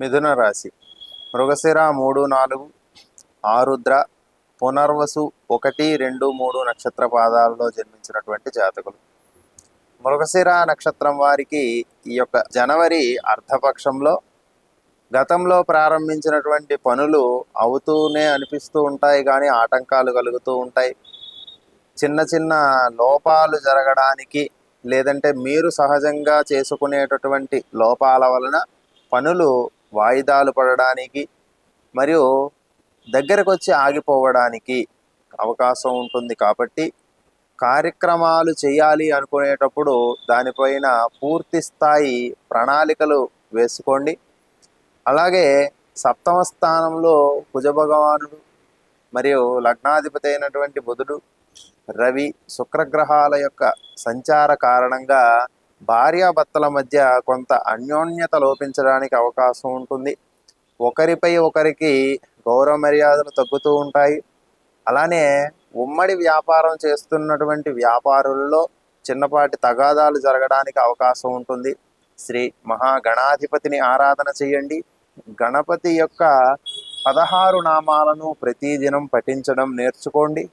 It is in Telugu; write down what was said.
మిథున రాశి. మృగశిర మూడు నాలుగు ఆరుద్ర పునర్వసు ఒకటి రెండు మూడు నక్షత్ర పాదాలలో జన్మించినటువంటి జాతకులు. మృగశిర నక్షత్రం వారికి ఈ యొక్క జనవరి అర్ధపక్షంలో గతంలో ప్రారంభించినటువంటి పనులు అవుతూనే అనిపిస్తూ ఉంటాయి కానీ ఆటంకాలు కలుగుతూ ఉంటాయి. చిన్న చిన్న లోపాలు జరగడానికి లేదంటే మీరు సహజంగా చేసుకునేటటువంటి లోపాల వలన పనులు వాయిదాలు పడడానికి మరియు దగ్గరకు వచ్చి ఆగిపోవడానికి అవకాశం ఉంటుంది కాబట్టి కార్యక్రమాలు చేయాలి అనుకునేటప్పుడు దానిపైన పూర్తి స్థాయి ప్రణాళికలు వేసుకోండి. అలాగే సప్తమ స్థానంలో కుజభగవానుడు మరియు లగ్నాధిపతి అయినటువంటి బుధుడు రవి శుక్రగ్రహాల యొక్క సంచార కారణంగా భార్యాభర్తల మధ్య కొంత అన్యోన్యత లోపించడానికి అవకాశం ఉంటుంది. ఒకరిపై ఒకరికి గౌరవ మర్యాదలు తగ్గుతూ ఉంటాయి. అలానే ఉమ్మడి వ్యాపారం చేస్తున్నటువంటి వ్యాపారుల్లో చిన్నపాటి తగాదాలు జరగడానికి అవకాశం ఉంటుంది. శ్రీ మహాగణాధిపతిని ఆరాధన చేయండి. గణపతి యొక్క పదహారు నామాలను ప్రతిదినం పఠించడం నేర్చుకోండి.